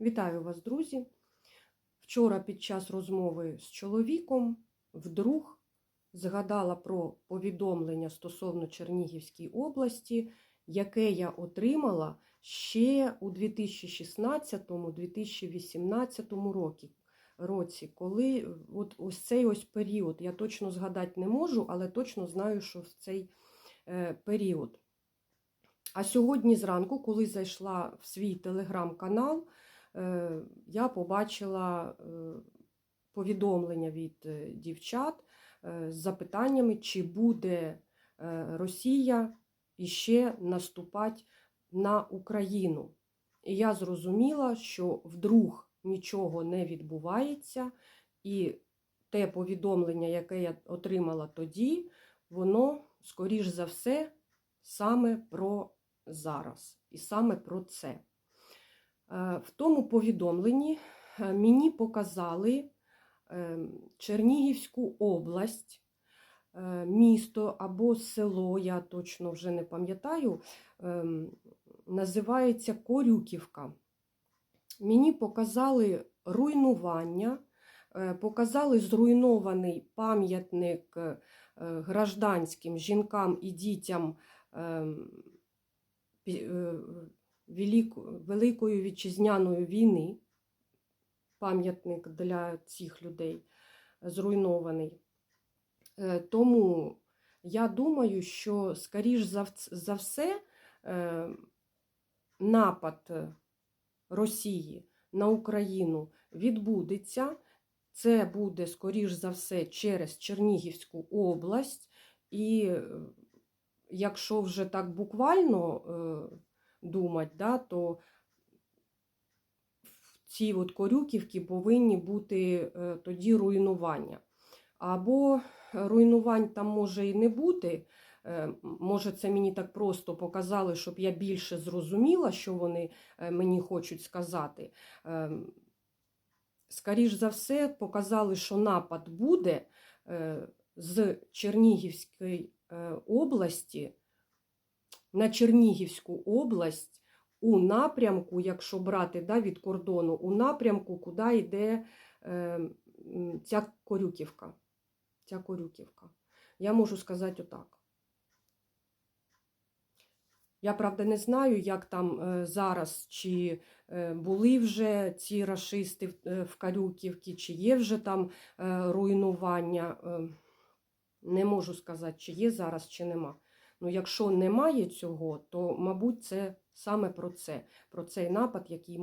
Вітаю вас, друзі! Вчора під час розмови з чоловіком вдруг згадала про повідомлення стосовно Чернігівської області, яке я отримала ще у 2016-2018 році, коли от ось цей ось період, я точно згадати не можу, але точно знаю, що в цей е, період. А сьогодні зранку, коли зайшла в свій телеграм-канал, я побачила е, повідомлення від е, дівчат е, з запитаннями, чи буде е, Росія іще наступати на Україну. І я зрозуміла, що вдруг нічого не відбувається, і те повідомлення, яке я отримала тоді, воно, скоріш за все, саме про зараз і саме про це. Е, В тому повідомленні е, мені показали е, Чернігівську область, місто або село, я точно вже не пам'ятаю, ем, називається Корюківка. Мені показали руйнування, показали зруйнований пам'ятник гражданським жінкам і дітям е, Великої вітчизняної війни, пам'ятник для цих людей зруйнований. Е, Тому я думаю, що, скоріш за все, е, напад Росії на Україну відбудеться. Це буде, скоріш за все, через Чернігівську область. І е, якщо вже так буквально е, думати, да, то в цій от Корюківці повинні бути е, тоді руйнування. Або руйнувань там може і не бути. Е, Може, це мені так просто показали, щоб я більше зрозуміла, що вони е, мені хочуть сказати. Скоріш за все, показали, що напад буде з Чернігівської області на Чернігівську область у напрямку, якщо брати да, від кордону, у напрямку, куди йде е, ця Корюківка. Ця Корюківка. Я можу сказати отак. Я, правда, не знаю, як там е, зараз, чи е, були вже ці рашисти в, е, Карюківці, чи є вже там руйнування. Е, не можу сказати, чи є зараз, чи нема. Ну, якщо немає цього, то, мабуть, це саме про це, про цей напад, який